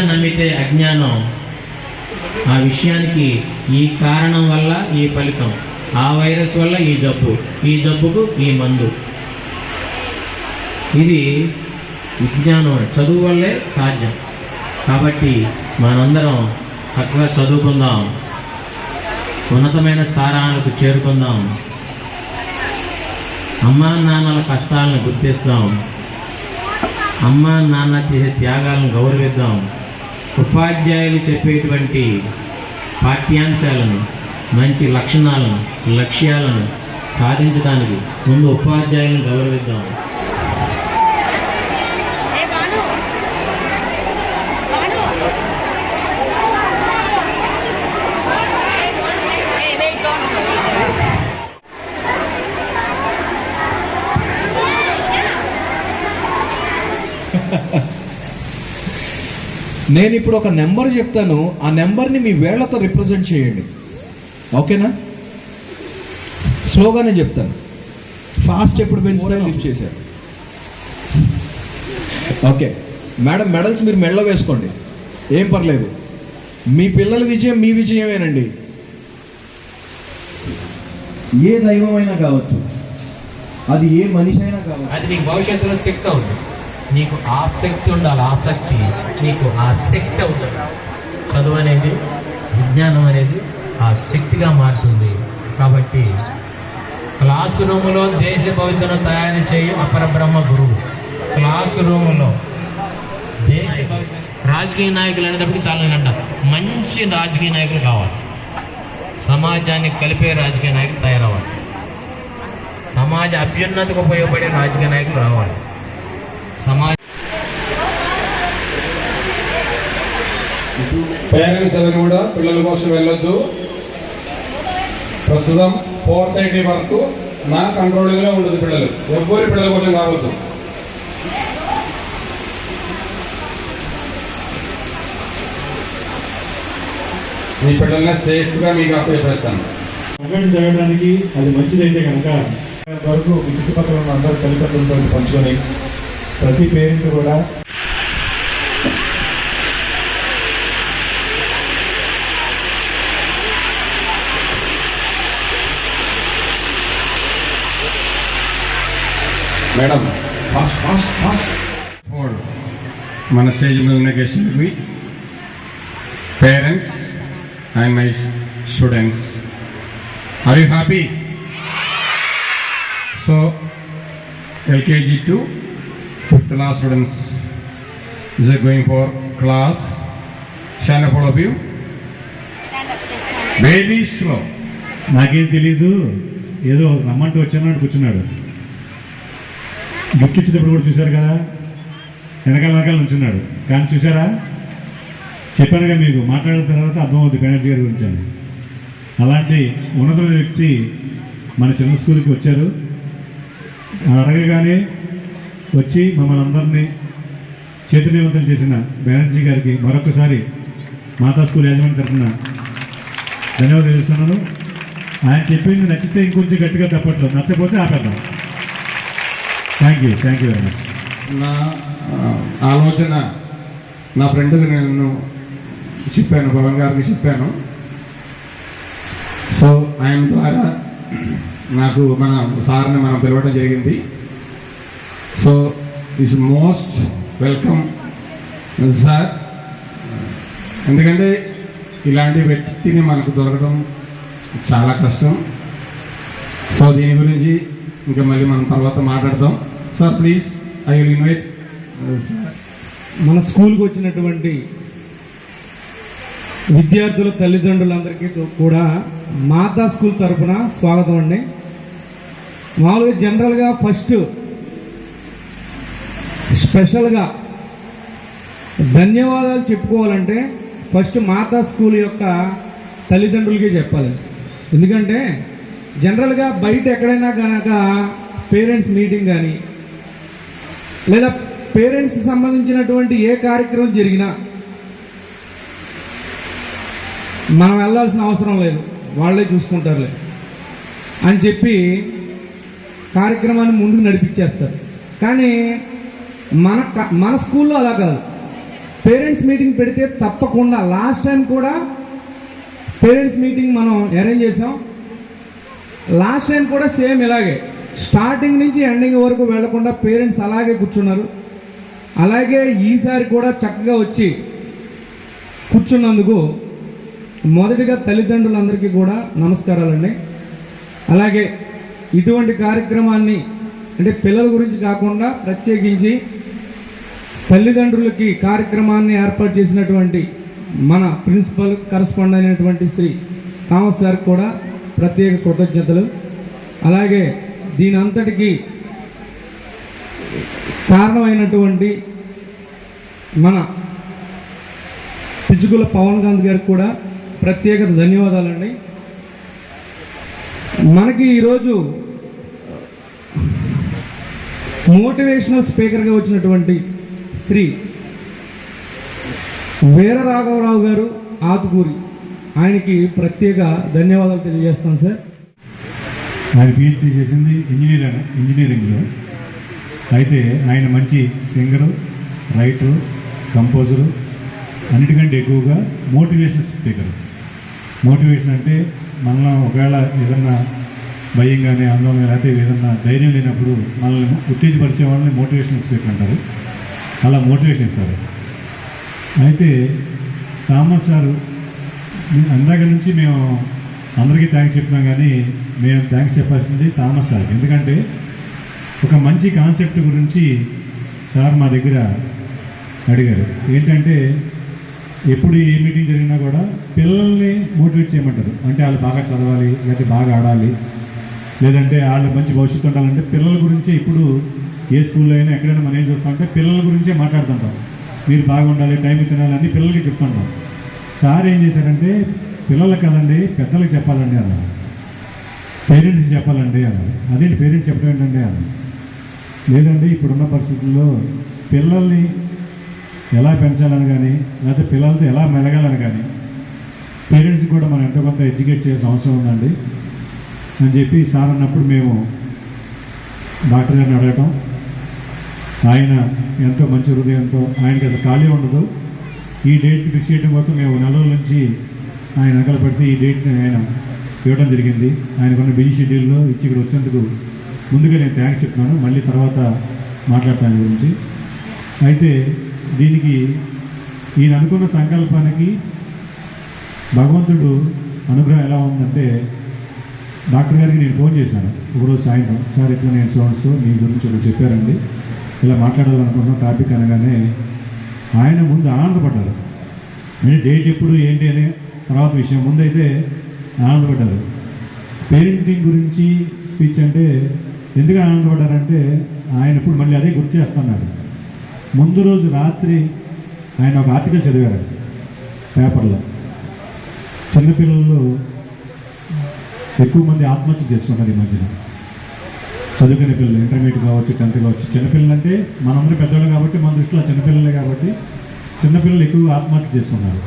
నమ్మితే అజ్ఞానం. ఆ విషయానికి ఈ కారణం వల్ల ఈ ఫలితం. ఆ వైరస్ వల్ల ఈ జబ్బు. ఈ జబ్బుకు ఈ మందు. ఇది విజ్ఞానం చదువు వల్లే సాధ్యం. కాబట్టి మనందరం చక్కగా చదువుకుందాం. ఉన్నతమైన స్థానాలకు చేరుకుందాం. అమ్మా నాన్నల కష్టాలను గుర్తిస్తాం. అమ్మా నాన్న చేసే త్యాగాలను గౌరవిద్దాం. ఉపాధ్యాయులు చెప్పేటువంటి పాఠ్యాంశాలను మంచి లక్షణాలను లక్ష్యాలను సాధించడానికి ముందు ఉపాధ్యాయులను గౌరవిద్దాం. నేను ఇప్పుడు ఒక నెంబర్ చెప్తాను ఆ నెంబర్ని మీ వేళ్ళతో రిప్రజెంట్ చేయండి. ఓకేనా? స్లోగానే చెప్తాను. ఫాస్ట్ ఎప్పుడు పెంచుతాను లిఫ్ట్ చేశారు. ఓకే. మేడం మెడల్స్ మీరు మెడలో వేసుకోండి. ఏం పర్లేదు. మీ పిల్లల విజయం మీ విజయమేనండి. ఏ దైవమైనా కావచ్చు అది ఏ మనిషి అయినా కావచ్చు. అది నీకు భవిష్యత్తులో శక్తి అవుతుంది నీకు ఆసక్తి ఉండాలి ఆసక్తి. నీకు ఆసక్తి అవుతుంది. చదువు అనేది విజ్ఞానం అనేది ఆ శక్తిగా మారుతుంది. కాబట్టి క్లాస్ రూములో దేశ భవితను తయారు చేయి అపర బ్రహ్మ గురువు. క్లాసు రూములో దేశ రాజకీయ నాయకులు అనేటప్పటికి చాలా అంట. మంచి రాజకీయ నాయకులు కావాలి. సమాజాన్ని కలిపే రాజకీయ నాయకులు తయారవ్వాలి. సమాజ అభ్యున్నతికి ఉపయోగపడే రాజకీయ నాయకులు రావాలి. సమాజ పేరెంట్స్ ఎవరు కూడా పిల్లల కోసం వెళ్ళొద్దు. ప్రస్తుతం ఫోర్ థర్టీ వరకు నా కంట్రోలింగ్లో ఉండదు పిల్లలు. ఎవ్వరి పిల్లల కోసం కావద్దు. మీ పిల్లల్ని సేఫ్గా మీకు మీకు చేస్తాను. అక్కడ జరగడానికి అది మంచిదైతే కనుక వరకు మీ చుట్టుపక్కల ఉన్న అందరు తల్లిదండ్రులతో పంచుకొని ప్రతి పేరెంట్ కూడా మేడం ఫాస్ట్ ఫాస్ట్ ఫాస్ట్. మన స్టేజ్ మీద ఉన్న గెస్ట్లకి parents and my students are you happy so LKG to fifth class students is going for class stand up of you very slow నాకేం తెలీదు. ఏదో రమ్మంటూ వచ్చాను కూర్చున్నాడు. గిఫ్ట్ ఇచ్చినప్పుడు కూడా చూశారు కదా? వెనకాల వెనకాల నుంచున్నాడు. కానీ చూసారా చెప్పానుగా మీకు. మాట్లాడిన తర్వాత అర్థమవుతుంది బెనర్జీ గారి గురించి అని. అలాంటి ఉన్నతమైన వ్యక్తి మన చిన్న స్కూల్కి వచ్చారు. అడగగానే వచ్చి మమ్మల్ని అందరినీ చైతన్యవంతం చేసిన బెనర్జీ గారికి మరొకసారి మాతా స్కూల్ యాజమాన్య తరఫున ధన్యవాదాలు తెలుస్తున్నాను. ఆయన చెప్పింది నచ్చితే ఇంకొంచెం గట్టిగా తప్పట్లు నచ్చకపోతే ఆపేద్దాం. Thank you thank you very much నా ఆలోచన నా ఫ్రెండ్కి నేను చెప్పాను పవన్ గారికి చెప్పాను. సో ఆయన ద్వారా నాకు మన సార్ని మనం పిలవడం జరిగింది. So is most welcome sir ఎందుకంటే ఇలాంటి వ్యక్తిని మనకు దొరకడం చాలా కష్టం. సో దీని గురించి ఇంకా మళ్ళీ మనం తర్వాత మాట్లాడతాం. Sir please I will invite sir మన స్కూల్కి వచ్చినటువంటి విద్యార్థుల తల్లిదండ్రులందరికీ కూడా మాతా స్కూల్ తరఫున స్వాగతం అండి. మామూలుగా జనరల్గా ఫస్ట్ స్పెషల్గా ధన్యవాదాలు చెప్పుకోవాలంటే ఫస్ట్ మాతా స్కూల్ యొక్క తల్లిదండ్రులకే చెప్పాలి. ఎందుకంటే జనరల్గా బయట ఎక్కడైనా కనుక పేరెంట్స్ మీటింగ్ కానీ లేదా పేరెంట్స్ సంబంధించినటువంటి ఏ కార్యక్రమం జరిగినా మనం వెళ్ళాల్సిన అవసరం లేదు. వాళ్ళే చూసుకుంటారులే అని చెప్పి కార్యక్రమాన్ని ముందుకు నడిపించేస్తారు. కానీ మన మన స్కూల్లో అలా కాదు. పేరెంట్స్ మీటింగ్ పెడితే తప్పకుండా లాస్ట్ టైం కూడా పేరెంట్స్ మీటింగ్ మనం అరేంజ్ చేసాం లాస్ట్ టైం కూడా సేమ్ ఇలాగే. స్టార్టింగ్ నుంచి ఎండింగ్ వరకు వెళ్ళకుండా పేరెంట్స్ అలాగే కూర్చున్నారు. అలాగే ఈసారి కూడా చక్కగా వచ్చి కూర్చున్నందుకు మొదటిగా తల్లిదండ్రులందరికీ కూడా నమస్కారాలండి. అలాగే ఇటువంటి కార్యక్రమాన్ని అంటే పిల్లల గురించి కాకుండా ప్రత్యేకించి తల్లిదండ్రులకి కార్యక్రమాన్ని ఏర్పాటు చేసినటువంటి మన ప్రిన్సిపల్ కరస్పాండ్ అయినటువంటి శ్రీ థామస్ సార్ కూడా ప్రత్యేక కృతజ్ఞతలు. అలాగే దీని అంతటికి కారణమైనటువంటి మన పిచ్చుకుల పవన్ కాంత్ గారికి కూడా ప్రత్యేక ధన్యవాదాలండి. మనకి ఈరోజు మోటివేషనల్ స్పీకర్గా వచ్చినటువంటి శ్రీ వీర రాఘవరావు గారు ఆతుకూరి ఆయనకి ప్రత్యేక ధన్యవాదాలు తెలియజేస్తాను సార్. ఆయన పిహెచ్డీ చేసింది ఇంజనీర్ ఇంజనీరింగ్లో అయితే ఆయన మంచి సింగరు రైటరు కంపోజరు అన్నిటికంటే ఎక్కువగా మోటివేషన్ స్పీకర్ మోటివేషన్ అంటే మనలో ఒకవేళ ఏదన్నా భయం కానీ ఆందోళన లేకపోతే ఏదన్నా ధైర్యం లేనప్పుడు మనల్ని ఉత్తేజపరిచే వాళ్ళని మోటివేషన్ స్పీకర్ అంటారు. అలా మోటివేషన్ ఇస్తారు అయితే థామస్ సారు అందాక నుంచి మేము అందరికీ థ్యాంక్స్ చెప్పినాం కానీ మేము థ్యాంక్స్ చెప్పాల్సింది థామస్ సార్. ఎందుకంటే ఒక మంచి కాన్సెప్ట్ గురించి సార్ మా దగ్గర అడిగారు. ఏంటంటే ఎప్పుడు ఏ మీటింగ్ జరిగినా కూడా పిల్లల్ని మోటివేట్ చేయమంటారు. అంటే వాళ్ళు బాగా చదవాలి లేకపోతే బాగా ఆడాలి లేదంటే వాళ్ళు మంచి భవిష్యత్తు ఉండాలంటే పిల్లల గురించి ఇప్పుడు ఏ స్కూల్లో అయినా ఎక్కడైనా మనం ఏం చూస్తామంటే పిల్లల గురించే మాట్లాడుతుంటాం. మీరు బాగుండాలి టైం తినాలి అని పిల్లలకి చెప్తుంటాం. సార్ ఏం చేశారంటే పిల్లలకు కదండి పెద్దలకు చెప్పాలండి అన్నారు. పేరెంట్స్ చెప్పాలండి అన్నారు. అదేంటి పేరెంట్స్ చెప్పడం ఏంటండి అన్నారు. లేదండి ఇప్పుడున్న పరిస్థితుల్లో పిల్లల్ని ఎలా పెంచాలని కానీ లేకపోతే పిల్లలతో ఎలా మెలగాలని కానీ పేరెంట్స్ కూడా మనం ఎంతో కొంత ఎడ్యుకేట్ చేయాల్సిన అవసరం ఉందండి. అని చెప్పి సార్ అన్నప్పుడు మేము డాక్టర్ గారిని అడగటం ఆయన ఎంతో మంచి హృదయంతో ఆయనకి అసలు ఖాళీ ఉండదు. ఈ డేట్ ఫిక్స్ చేయడం కోసం మేము నెల నుంచి ఆయన వెనకాల పెడితే ఈ డేట్ని ఆయన ఇవ్వడం జరిగింది. ఆయనకున్న బిజీ షెడ్యూల్లో ఇచ్చి ఇక్కడ వచ్చేందుకు ముందుగా నేను థ్యాంక్స్ చెప్తున్నాను. మళ్ళీ తర్వాత మాట్లాడతాను గురించి. అయితే దీనికి ఈయన అనుకున్న సంకల్పానికి భగవంతుడు అనుగ్రహం ఎలా ఉందంటే డాక్టర్ గారికి నేను ఫోన్ చేశాను. ఒకరోజు సాయంత్రం. సార్ ఇట్లా నేను సో మీ గురించి చెప్పారండి. ఇలా మాట్లాడాలనుకున్న టాపిక్ అనగానే ఆయన ముందు ఆనందపడ్డారు. అంటే డేట్ ఎప్పుడు ఏంటి అనే తర్వాత విషయం. ముందైతే ఆనందపడ్డారు. పేరెంటింగ్ గురించి స్పీచ్ అంటే ఎందుకు ఆనందపడ్డారంటే ఆయన ఇప్పుడు మళ్ళీ అదే గుర్తు చేస్తున్నారు ముందు రోజు రాత్రి ఆయన ఒక ఆర్టికల్ చదివారు పేపర్లో. చిన్నపిల్లలు ఎక్కువ మంది ఆత్మహత్య చేసుకుంటారు ఈ మధ్యన. చదువుకునే పిల్లలు ఇంటర్మీడియట్ కావచ్చు టెన్త్ కావచ్చు. చిన్నపిల్లలు అంటే మనందరూ పెద్దవాళ్ళు కాబట్టి మన దృష్టిలో చిన్నపిల్లలే కాబట్టి చిన్నపిల్లలు ఎక్కువ ఆత్మహత్య చేస్తున్నారు.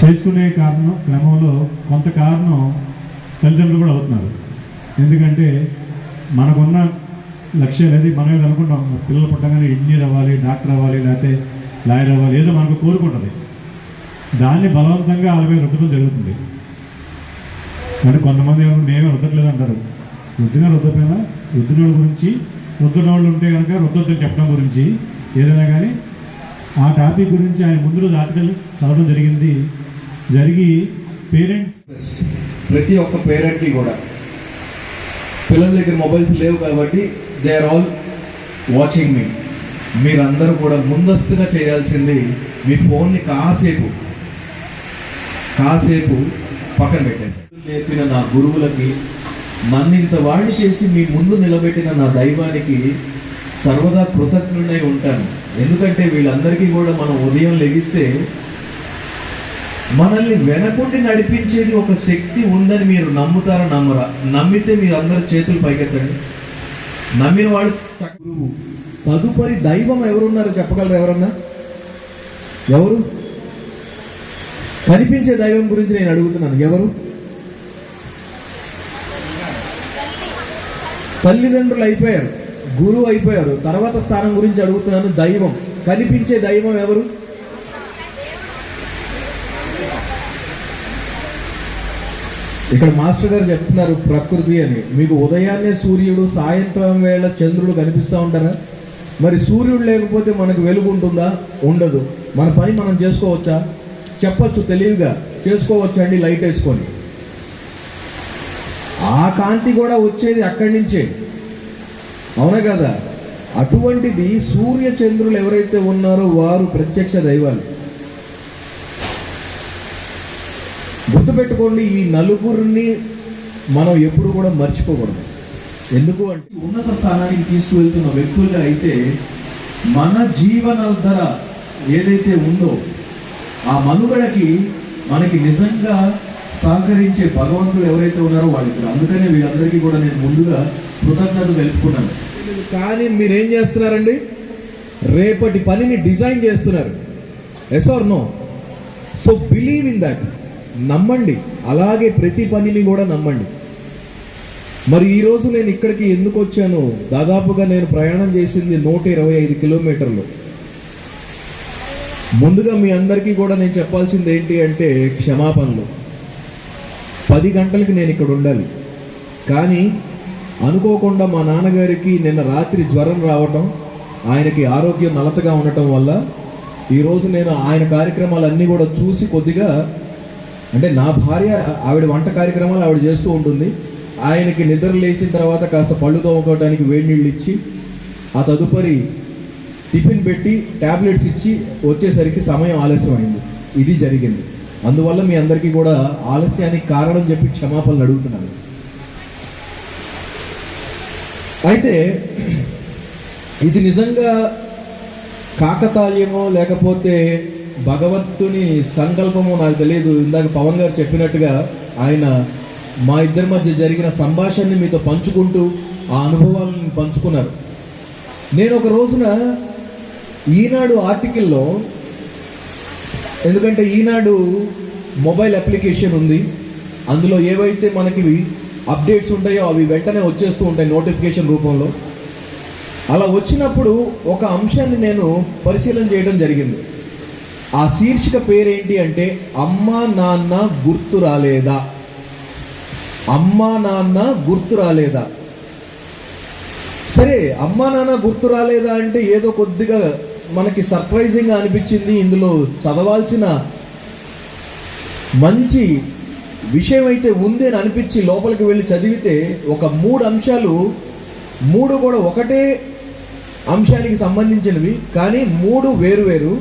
చేసుకునే కారణం క్రమంలో కొంత కారణం తల్లిదండ్రులు కూడా అవుతున్నారు. ఎందుకంటే మనకున్న లక్ష్యాలు అది మనం ఏది అనుకుంటాం? పిల్లలు పుట్టగానే ఇంజనీర్ అవ్వాలి డాక్టర్ అవ్వాలి లేకపోతే లాయర్ అవ్వాలి ఏదో మనకు కోరుకుంటుంది దాన్ని బలవంతంగా వాళ్ళపై రుద్దడం జరుగుతుంది. కానీ కొంతమంది ఏమో మేమే రుద్దట్లేదు అంటారు. రుద్దిగా రుద్దపోయినా రుద్దిన గురించి రుద్దిన ఉంటే కనుక రుద్దొద్దని చెప్పడం గురించి ఏదైనా కానీ ఆ టాపిక్ గురించి ఆయన ముందు రోజు ఆర్టికల్ చదవడం జరిగింది. జరిగి పేరెంట్స్ ప్రతి ఒక్క పేరెంట్కి కూడా పిల్లల దగ్గర మొబైల్స్ లేవు కాబట్టి they are all watching me. మీరందరూ కూడా ముందస్తుగా చేయాల్సింది మీ ఫోన్ని కాసేపు కాసేపు పక్కన పెట్టేసి నేర్పిన నా గురువులకి మన్నింత వాడిని చేసి మీ ముందు నిలబెట్టిన నా దైవానికి సర్వదా కృతజ్ఞుడై ఉంటాను. ఎందుకంటే వీళ్ళందరికీ కూడా మనం ఉదయం లెగిస్తే మనల్ని వెనకుండి నడిపించేది ఒక శక్తి ఉందని మీరు నమ్ముతారా నమ్మరా? నమ్మితే మీరు అందరు చేతులు పైకెత్తండి. నమ్మిన వాళ్ళు చక్క- గురువు తదుపరి దైవం ఎవరున్నారు చెప్పగలరు ఎవరన్నా? ఎవరు? కనిపించే దైవం గురించి నేను అడుగుతున్నాను. ఎవరు? తల్లిదండ్రులు అయిపోయారు గురువు అయిపోయారు. తర్వాత స్థానం గురించి అడుగుతున్నాను దైవం. కనిపించే దైవం ఎవరు? ఇక్కడ మాస్టర్ గారు చెప్తున్నారు ప్రకృతి అని. మీకు ఉదయాన్నే సూర్యుడు సాయంత్రం వేళ చంద్రుడు కనిపిస్తూ ఉంటారా? మరి సూర్యుడు లేకపోతే మనకు వెలుగు ఉంటుందా? ఉండదు. మన పని మనం చేసుకోవచ్చా? చెప్పచ్చు తెలివిగా. చేసుకోవచ్చండి లైట్ వేసుకొని? ఆ కాంతి కూడా వచ్చేది అక్కడి నుంచే. అవునా కదా? అటువంటిది సూర్య చంద్రులు ఎవరైతే ఉన్నారో వారు ప్రత్యక్ష దైవాలు. గుర్తుపెట్టుకోండి ఈ నలుగురిని మనం ఎప్పుడు కూడా మర్చిపోకూడదు. ఎందుకు అంటే ఉన్నత స్థానానికి తీసుకువెళ్తున్న వ్యక్తులుగా అయితే మన జీవన ధర ఏదైతే ఉందో ఆ మనుగడకి మనకి నిజంగా సహకరించే భగవంతుడు ఎవరైతే ఉన్నారో వాళ్ళకి అందుకనే వీళ్ళందరికీ కూడా నేను ముందుగా కృతజ్ఞత తెలుపుకున్నాను కానీ మీరేం చేస్తున్నారండి? రేపటి పనిని డిజైన్ చేస్తున్నారు. Yes or no so believe in that నమ్మండి. అలాగే ప్రతి పనిని కూడా నమ్మండి. మరి ఈరోజు నేను ఇక్కడికి ఎందుకు వచ్చాను? దాదాపుగా నేను ప్రయాణం చేసింది నూట ఇరవై ఐదు కిలోమీటర్లు. ముందుగా మీ అందరికీ కూడా నేను చెప్పాల్సింది ఏంటి అంటే క్షమాపణలు. పది గంటలకి నేను ఇక్కడ ఉండాలి. కానీ అనుకోకుండా మా నాన్నగారికి నిన్న రాత్రి జ్వరం రావటం ఆయనకి ఆరోగ్యం నలతగా ఉండటం వల్ల ఈరోజు నేను ఆయన కార్యక్రమాలన్నీ కూడా చూసి కొద్దిగా అంటే నా భార్య ఆవిడ వంట కార్యక్రమాలు ఆవిడ చేస్తూ ఉంటుంది. ఆయనకి నిద్ర లేచిన తర్వాత కాస్త పళ్ళు తోముకోవడానికి వేడి నీళ్ళు ఇచ్చి ఆ తదుపరి టిఫిన్ పెట్టి ట్యాబ్లెట్స్ ఇచ్చి వచ్చేసరికి సమయం ఆలస్యం అయింది ఇది జరిగింది. అందువల్ల మీ అందరికీ కూడా ఆలస్యానికి కారణం చెప్పి క్షమాపణలు అడుగుతున్నాను. అయితే ఇది నిజంగా కాకతాళ్యమో లేకపోతే భగవంతుని సంకల్పమో నాకు తెలియదు. ఇందాక పవన్ గారు చెప్పినట్టుగా ఆయన మా ఇద్దరి మధ్య జరిగిన సంభాషణని మీతో పంచుకుంటూ ఆ అనుభవాలను పంచుకున్నారు. నేను ఒక రోజున ఈనాడు ఆర్టికల్లో ఎందుకంటే ఈనాడు మొబైల్ అప్లికేషన్ ఉంది. అందులో ఏవైతే మనకి అప్డేట్స్ ఉంటాయో అవి వెంటనే వచ్చేస్తూ ఉంటాయి నోటిఫికేషన్ రూపంలో. అలా వచ్చినప్పుడు ఒక అంశాన్ని నేను పరిశీలన చేయడం జరిగింది. ఆ శీర్షిక పేరేంటి అంటే అమ్మా నాన్న గుర్తు రాలేదా? అమ్మా నాన్న గుర్తు రాలేదా? సరే అమ్మా నాన్న గుర్తు రాలేదా అంటే ఏదో కొద్దిగా మనకి సర్ప్రైజింగ్గా అనిపించింది. ఇందులో చదవాల్సిన మంచి విషయం అయితే ఉంది అని అనిపించి లోపలికి వెళ్ళి చదివితే ఒక మూడు అంశాలు మూడు కూడా ఒకటే అంశానికి సంబంధించినవి కానీ మూడు వేరు వేరు.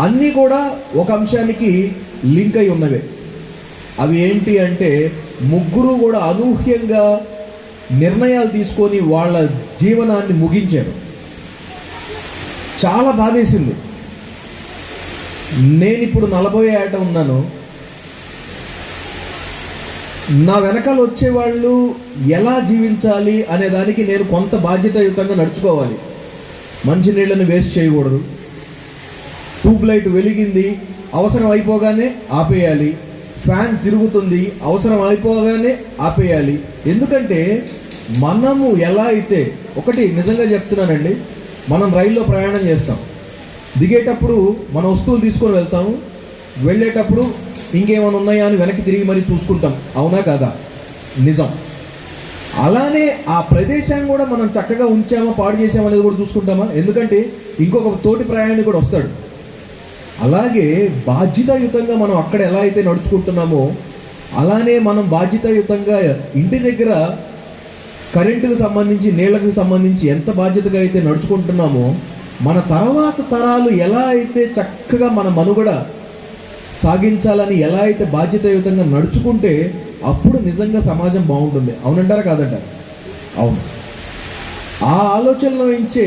అన్నీ కూడా ఒక అంశానికి లింక్ అయి ఉన్నవే. అవి ఏంటి అంటే ముగ్గురు కూడా అనూహ్యంగా నిర్ణయాలు తీసుకొని వాళ్ళ జీవనాన్ని ముగించారు. చాలా బాధేసింది. నేను ఇప్పుడు నలభై ఏట ఉన్నాను. నా వెనకాల వచ్చేవాళ్ళు ఎలా జీవించాలి అనే దానికి నేను కొంత బాధ్యతయుతంగా నడుచుకోవాలి. మంచినీళ్ళని వేస్ట్ చేయకూడదు. ట్యూబ్ లైట్ వెలిగింది అవసరం అయిపోగానే ఆపేయాలి. ఫ్యాన్ తిరుగుతుంది అవసరం అయిపోగానే ఆపేయాలి. ఎందుకంటే మనము ఎలా అయితే ఒకటి నిజంగా చెప్తున్నానండి మనం రైల్లో ప్రయాణం చేస్తాం. దిగేటప్పుడు మన వస్తువులు తీసుకొని వెళ్తాము. వెళ్ళేటప్పుడు ఇంకేమైనా ఉన్నాయా అని వెనక్కి తిరిగి మరీ చూసుకుంటాం. అవునా కాదా? నిజం. అలానే ఆ ప్రదేశాన్ని కూడా మనం చక్కగా ఉంచామా పాడు చేసామా అనేది కూడా చూసుకుంటామా? ఎందుకంటే ఇంకొక తోటి ప్రయాణి కూడా వస్తాడు. అలాగే బాధ్యతాయుతంగా మనం అక్కడ ఎలా అయితే నడుచుకుంటున్నామో అలానే మనం బాధ్యతాయుతంగా ఇంటి దగ్గర కరెంటుకు సంబంధించి నీళ్ళకు సంబంధించి ఎంత బాధ్యతగా అయితే నడుచుకుంటున్నామో మన తర్వాత తరాలు ఎలా అయితే చక్కగా మన మనుగడ సాగించాలని ఎలా అయితే బాధ్యతాయుతంగా నడుచుకుంటే అప్పుడు నిజంగా సమాజం బాగుంటుంది. అవునంటారా కాదంటారా? అవును. ఆ ఆలోచనలో ఇచ్చే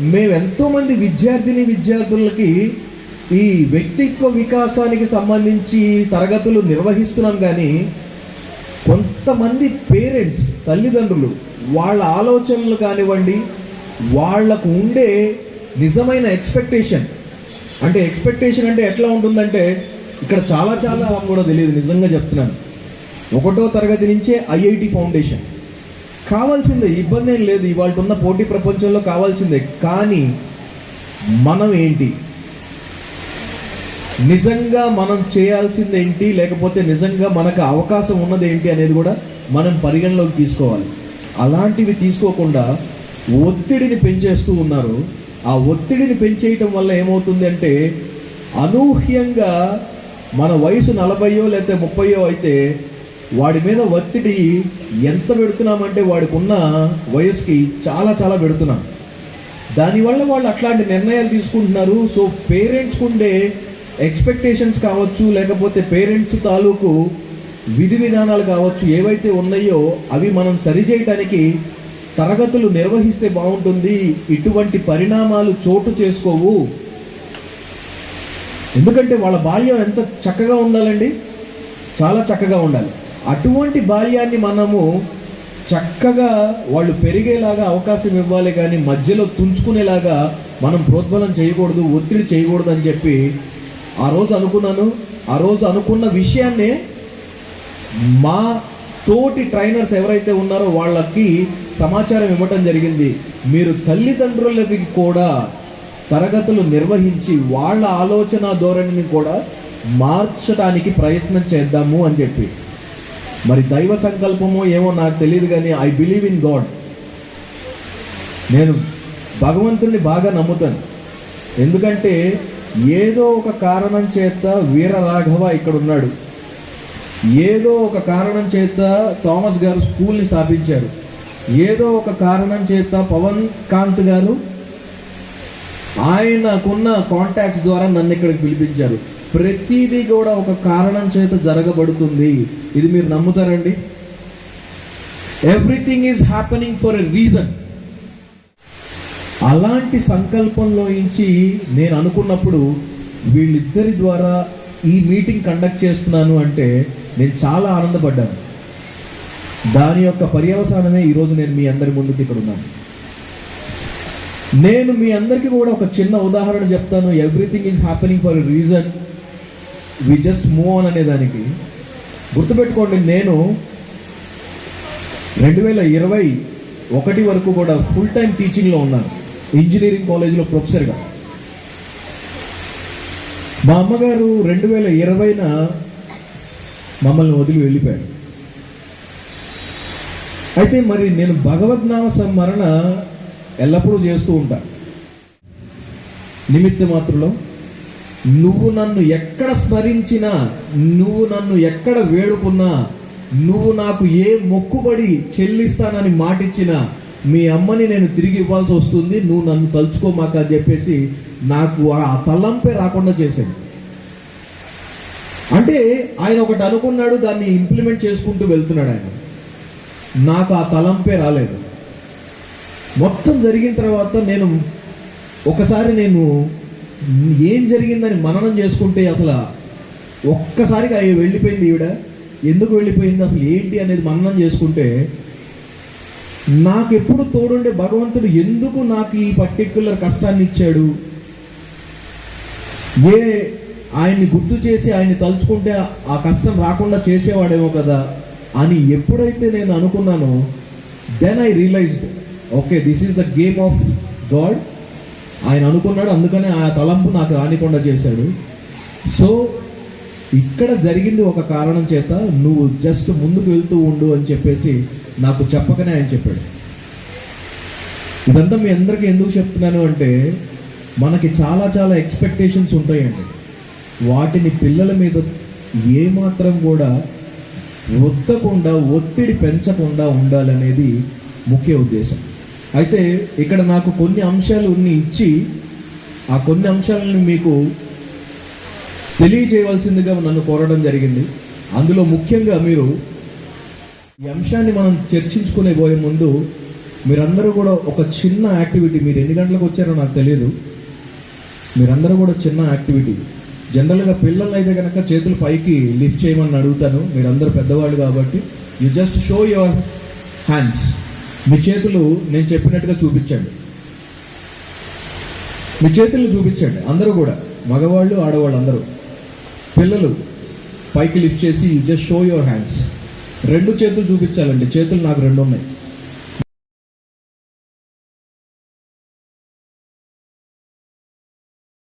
మేము ఎంతోమంది విద్యార్థిని విద్యార్థులకి ఈ వ్యక్తిత్వ వికాసానికి సంబంధించి తరగతులు నిర్వహిస్తున్నాం కానీ కొంతమంది పేరెంట్స్ తల్లిదండ్రులు వాళ్ళ ఆలోచనలు కానివ్వండి వాళ్ళకు ఉండే నిజమైన ఎక్స్పెక్టేషన్. అంటే ఎక్స్పెక్టేషన్ అంటే ఎట్లా ఉంటుందంటే ఇక్కడ చాలా చాలా కూడా తెలియదు నిజంగా చెప్తున్నాను. ఒకటో తరగతి నుంచే ఐఐటి ఫౌండేషన్. కావాల్సిందే ఇబ్బంది ఏం లేదు ఇవాళ ఉన్న పోటీ ప్రపంచంలో కావాల్సిందే. కానీ మనం ఏంటి? నిజంగా మనం చేయాల్సింది ఏంటి? లేకపోతే నిజంగా మనకు అవకాశం ఉన్నది ఏంటి అనేది కూడా మనం పరిగణలోకి తీసుకోవాలి. అలాంటివి తీసుకోకుండా ఒత్తిడిని పెంచేస్తూ ఉన్నారు. ఆ ఒత్తిడిని పెంచేయటం వల్ల ఏమవుతుంది అంటే అనూహ్యంగా మన వయసు నలభయో లేకపోతే ముప్పయో అయితే వాడి మీద ఒత్తిడి ఎంత పెడుతున్నామంటే వాడికి ఉన్న వయసుకి చాలా చాలా పెడుతున్నాం. దానివల్ల వాళ్ళు అట్లాంటి నిర్ణయాలు తీసుకుంటున్నారు. సో పేరెంట్స్ ఉండే ఎక్స్పెక్టేషన్స్ కావచ్చు లేకపోతే పేరెంట్స్ తాలూకు విధి విధానాలు కావచ్చు ఏవైతే ఉన్నాయో అవి మనం సరిచేయటానికి తరగతులు నిర్వహిస్తే బాగుంటుంది. ఇటువంటి పరిణామాలు చోటు చేసుకోవు. ఎందుకంటే వాళ్ళ బాల్యం ఎంత చక్కగా ఉండాలండి? చాలా చక్కగా ఉండాలి. అటువంటి బాల్యాన్ని మనము చక్కగా వాళ్ళు పెరిగేలాగా అవకాశం ఇవ్వాలి కానీ మధ్యలో తుంచుకునేలాగా మనం ప్రోద్బలం చేయకూడదు ఒత్తిడి చేయకూడదు అని చెప్పి ఆ రోజు అనుకున్నాను ఆ రోజు అనుకున్న విషయాన్నే మా తోటి ట్రైనర్స్ ఎవరైతే ఉన్నారో వాళ్ళకి సమాచారం ఇవ్వటం జరిగింది. మీరు తల్లిదండ్రులకి కూడా తరగతులు నిర్వహించి వాళ్ళ ఆలోచన ధోరణిని కూడా మార్చడానికి ప్రయత్నం చేద్దాము అని చెప్పి. మరి దైవ సంకల్పమో ఏమో నాకు తెలియదు కానీ ఐ బిలీవ్ ఇన్ గాడ్ నేను భగవంతుణ్ణి బాగా నమ్ముతాను. ఎందుకంటే ఏదో ఒక కారణం చేత వీర రాఘవ ఇక్కడ ఉన్నాడు ఏదో ఒక కారణం చేత థామస్ గారు స్కూల్ని స్థాపించారు. ఏదో ఒక కారణం చేత పవన్ కాంత్ గారు ఆయనకున్న కాంటాక్ట్స్ ద్వారా నన్ను ఇక్కడికి పిలిపించారు. ప్రతిదీ కూడా ఒక కారణం చేత జరగబడుతుంది. ఇది మీరు నమ్ముతారండి? Everything is happening for a reason అలాంటి సంకల్పంలో నుంచి నేను అనుకున్నప్పుడు వీళ్ళిద్దరి ద్వారా ఈ మీటింగ్ కండక్ట్ చేస్తున్నాను అంటే నేను చాలా ఆనందపడ్డాను. దాని యొక్క పర్యవసానమే ఈరోజు నేను మీ అందరి ముందుకి ఇక్కడ ఉన్నాను. నేను మీ అందరికీ కూడా ఒక చిన్న ఉదాహరణ చెప్తాను. Everything is happening for reason we just move on అనే దానికి గుర్తుపెట్టుకోండి నేను రెండు వేల ఇరవై ఒకటి వరకు కూడా ఫుల్ టైం టీచింగ్లో ఉన్నాను. ఇంజనీరింగ్ కాలేజీలో ప్రొఫెసర్గా. మా అమ్మగారు రెండు వేల ఇరవైన మమ్మల్ని వదిలి వెళ్ళిపోయారు. అయితే మరి నేను భగవద్నామ స్మరణ ఎల్లప్పుడూ చేస్తూ ఉంటా. నిమిత్త మాత్రలో నువ్వు నన్ను ఎక్కడ స్మరించినా నువ్వు నన్ను ఎక్కడ వేడుకున్నా నువ్వు నాకు ఏ మొక్కుబడి చెల్లిస్తానని మాటిచ్చినా మీ అమ్మని నేను తిరిగి ఇవ్వాల్సి వస్తుంది నువ్వు నన్ను తలుచుకోమాక అని చెప్పేసి నాకు ఆ తలంపే రాకుండా చేశాడు. అంటే ఆయన ఒకటి అనుకున్నాడు దాన్ని ఇంప్లిమెంట్ చేసుకుంటూ వెళ్తున్నాడు ఆయన. నాకు ఆ తలంపే రాలేదు. మొత్తం జరిగిన తర్వాత నేను ఒకసారి నేను ఏం జరిగిందని మననం చేసుకుంటే అసలు ఒక్కసారిగా అవి వెళ్ళిపోయింది ఈవిడ. ఎందుకు వెళ్ళిపోయింది అసలు ఏంటి అనేది మననం చేసుకుంటే నాకు ఎప్పుడు తోడుండే భగవంతుడు ఎందుకు నాకు ఈ పర్టిక్యులర్ కష్టాన్ని ఇచ్చాడు? ఏ ఆయన్ని గుర్తు చేసి ఆయన్ని తలుచుకుంటే ఆ కష్టం రాకుండా చేసేవాడేమో కదా అని ఎప్పుడైతే నేను అనుకున్నానో then I realized okay this is the game of God ఆయన అనుకున్నాడు అందుకనే ఆ తలంపు నాకు రానికుండా చేశాడు. సో ఇక్కడ జరిగింది ఒక కారణం చేత నువ్వు జస్ట్ ముందుకు వెళ్తూ ఉండు అని చెప్పేసి నాకు చెప్పకనే ఆయన చెప్పాడు. ఇదంతా మీ అందరికీ ఎందుకు చెప్తున్నాను అంటే మనకి చాలా చాలా ఎక్స్పెక్టేషన్స్ ఉంటాయండి. వాటిని పిల్లల మీద ఏమాత్రం కూడా ఒత్తకుండా ఒత్తిడి పెంచకుండా ఉండాలనేది ముఖ్య ఉద్దేశం. అయితే ఇక్కడ నాకు కొన్ని అంశాలు ఉన్ని ఇచ్చి ఆ కొన్ని అంశాలను మీకు తెలియజేయవలసిందిగా నన్ను కోరడం జరిగింది. అందులో ముఖ్యంగా మీరు ఈ అంశాన్ని మనం చర్చించుకునే పోయే ముందు మీరందరూ కూడా ఒక చిన్న యాక్టివిటీ మీరు ఎన్ని గంటలకు వచ్చారో నాకు తెలియదు. మీరందరూ కూడా చిన్న యాక్టివిటీ. జనరల్గా పిల్లలు అయితే కనుక చేతులు పైకి లిఫ్ట్ చేయమని అడుగుతాను. మీరందరూ పెద్దవాళ్ళు కాబట్టి you just show your hands. మీ చేతులు నేను చెప్పినట్టుగా చూపించండి. మీ చేతులు చూపించండి అందరూ కూడా. మగవాళ్ళు ఆడవాళ్ళు అందరూ. పిల్లలు పైకి లిఫ్ట్ చేసి you just show your hands రెండు చేతులు చూపించాలండి. చేతులు నాకు రెండు ఉన్నాయి